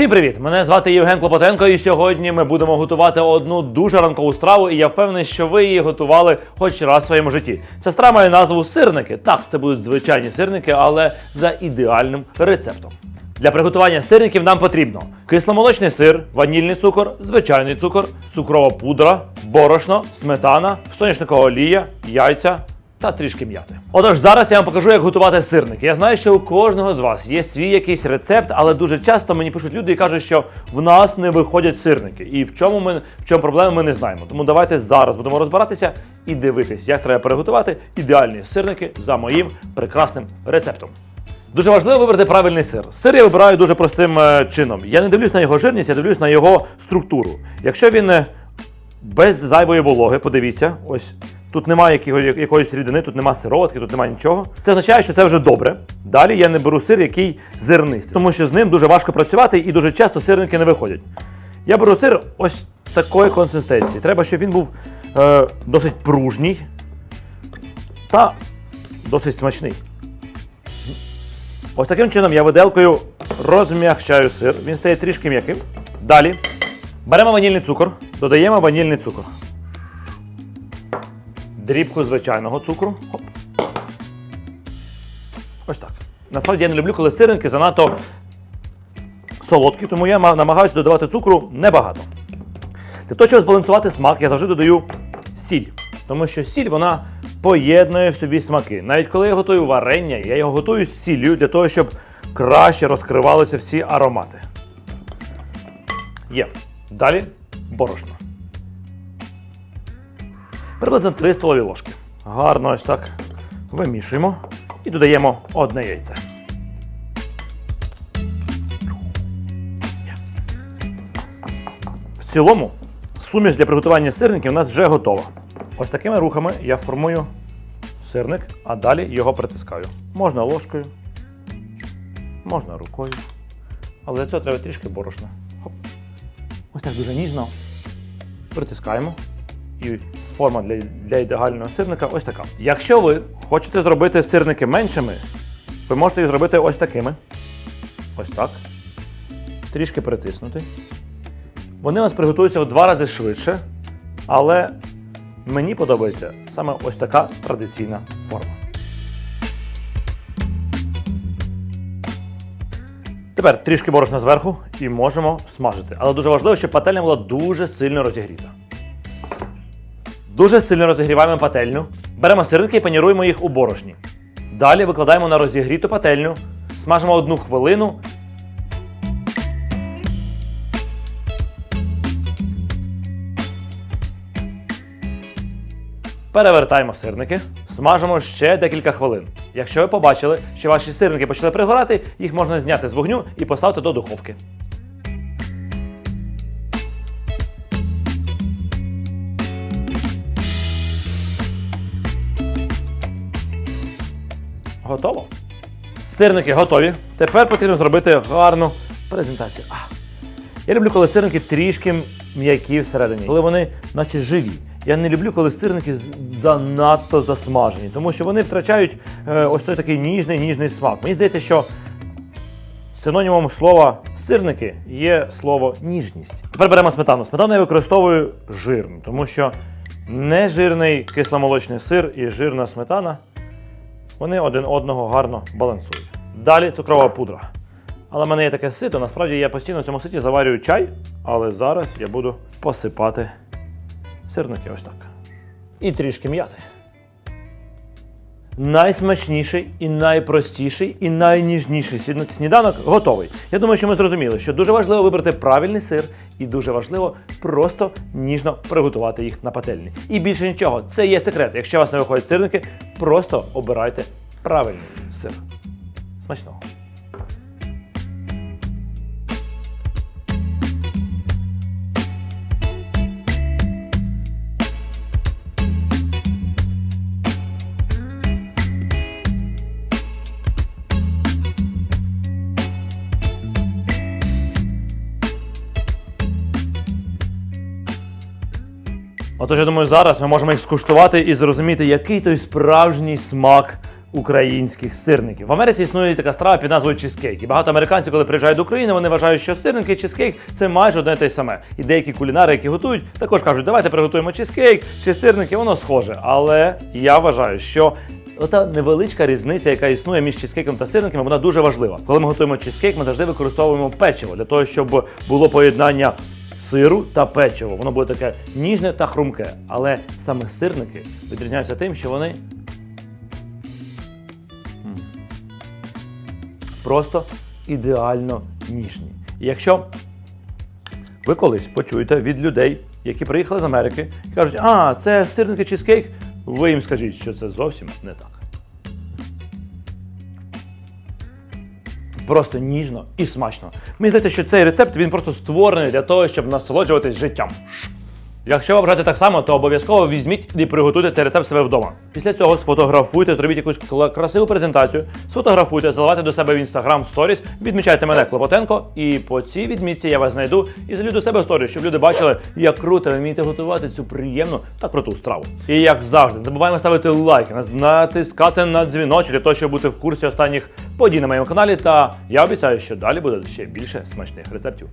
Всім привіт! Мене звати Євген Клопотенко, і сьогодні ми будемо готувати одну дуже ранкову страву, і я впевнений, що ви її готували хоч раз в своєму житті. Ця страва має назву сирники. Так, це будуть звичайні сирники, але за ідеальним рецептом. Для приготування сирників нам потрібно кисломолочний сир, ванільний цукор, звичайний цукор, цукрова пудра, борошно, сметана, соняшникова олія, яйця та трішки м'яти. Отож, зараз я вам покажу, як готувати сирники. Я знаю, що у кожного з вас є свій якийсь рецепт, але дуже часто мені пишуть люди і кажуть, що в нас не виходять сирники. І в чому ми в чому проблема, ми не знаємо. Тому давайте зараз будемо розбиратися і дивитись, як треба приготувати ідеальні сирники за моїм прекрасним рецептом. Дуже важливо вибрати правильний сир. Сир я вибираю дуже простим е, чином. Я не дивлюсь на його жирність, я дивлюсь на його структуру. Якщо він е, без зайвої вологи, подивіться, ось тут немає якоїсь рідини, тут немає сироватки, тут немає нічого. Це означає, що це вже добре. Далі я не беру сир, який зернистий, тому що з ним дуже важко працювати і дуже часто сирники не виходять. Я беру сир ось такої консистенції. Треба, щоб він був е, досить пружній та досить смачний. Ось таким чином я виделкою розм'якчаю сир. Він стає трішки м'яким. Далі беремо ванільний цукор, додаємо ванільний цукор. Дрібку звичайного цукру. Хоп. Ось так. Насправді я не люблю, коли сирники занадто солодкі, тому я намагаюся додавати цукру небагато. Для того, щоб збалансувати смак, я завжди додаю сіль. Тому що сіль вона поєднує в собі смаки. Навіть коли я готую варення, я його готую з сіллю для того, щоб краще розкривалися всі аромати. Є. Далі борошно. Приблизно 3 столові ложки. Гарно ось так вимішуємо і додаємо одне яйце. В цілому, суміш для приготування сирників у нас вже готова. Ось такими рухами я формую сирник, а далі його притискаю. Можна ложкою, можна рукою. Але для цього треба трішки борошна. Ось так дуже ніжно притискаємо. І форма для, для ідеального сирника ось така. Якщо ви хочете зробити сирники меншими, ви можете їх зробити ось такими. Ось так. Трішки притиснути. Вони у нас приготуються в два рази швидше, але мені подобається саме ось така традиційна форма. Тепер трішки борошна зверху і можемо смажити. Але дуже важливо, щоб пательня була дуже сильно розігріта. Дуже сильно розігріваємо пательню. Беремо сирники і паніруємо їх у борошні. Далі викладаємо на розігріту пательню, смажимо одну хвилину Перевертаємо сирники, смажимо ще декілька хвилин. Якщо ви побачили, що ваші сирники почали пригорати, їх можна зняти з вогню і поставити до духовки. Готово. Сирники готові. Тепер потрібно зробити гарну презентацію. А. Я люблю, коли сирники трішки м'які всередині, коли вони наче живі. Я не люблю, коли сирники занадто засмажені, тому що вони втрачають е, ось цей такий ніжний ніжний смак. Мені здається, що синонімом слова сирники є слово ніжність. Тепер беремо сметану. Сметану я використовую жирну, тому що нежирний кисломолочний сир і жирна сметана вони один одного гарно балансують. Далі цукрова пудра. Але в мене є таке сито. Насправді я постійно в цьому ситі заварюю чай, але зараз я буду посипати сирники ось так. І трішки м'яти. Найсмачніший і найпростіший і найніжніший сні- сніданок готовий. Я думаю, що ми зрозуміли, що дуже важливо вибрати правильний сир, і дуже важливо просто ніжно приготувати їх на пательні. І більше нічого, це є секрет. Якщо у вас не виходять сирники, просто обирайте правильний сир. Смачного! Отож, я думаю, зараз ми можемо їх скуштувати і зрозуміти, який той справжній смак українських сирників. В Америці існує така страва під назвою чизкейк. І багато американців, коли приїжджають до України, вони вважають, що сирники і чизкейк це майже одне те саме. І деякі кулінари, які готують, також кажуть, давайте приготуємо чизкейк чи сирники, воно схоже. Але я вважаю, що Ота невеличка різниця, яка існує між чизкейком та сирниками, вона дуже важлива. Коли ми готуємо чизкейк, ми завжди використовуємо печиво для того, щоб було поєднання сиру та печиво. Воно буде таке ніжне та хрумке. Але саме сирники відрізняються тим, що вони просто ідеально ніжні. І якщо ви колись почуєте від людей, які приїхали з Америки, і кажуть, а, це сирники чизкейк, ви їм скажіть, що це зовсім не так. Просто ніжно і смачно. Мені здається, що цей рецепт він просто створений для того, щоб насолоджуватись життям. Якщо ви вважаєте так само, то обов'язково візьміть і приготуйте цей рецепт себе вдома. Після цього сфотографуйте, зробіть якусь красиву презентацію, сфотографуйте, заливайте до себе в інстаграм сторіс, відмічайте мене Клопотенко, і по цій відмітці я вас знайду і залю до себе в сторіс, щоб люди бачили, як круто ви вмієте готувати цю приємну та круту страву. І як завжди, не забуваємо ставити лайки, натискати на дзвіночок для того, щоб бути в курсі останніх подій на моєму каналі. Та я обіцяю, що далі буде ще більше смачних рецептів.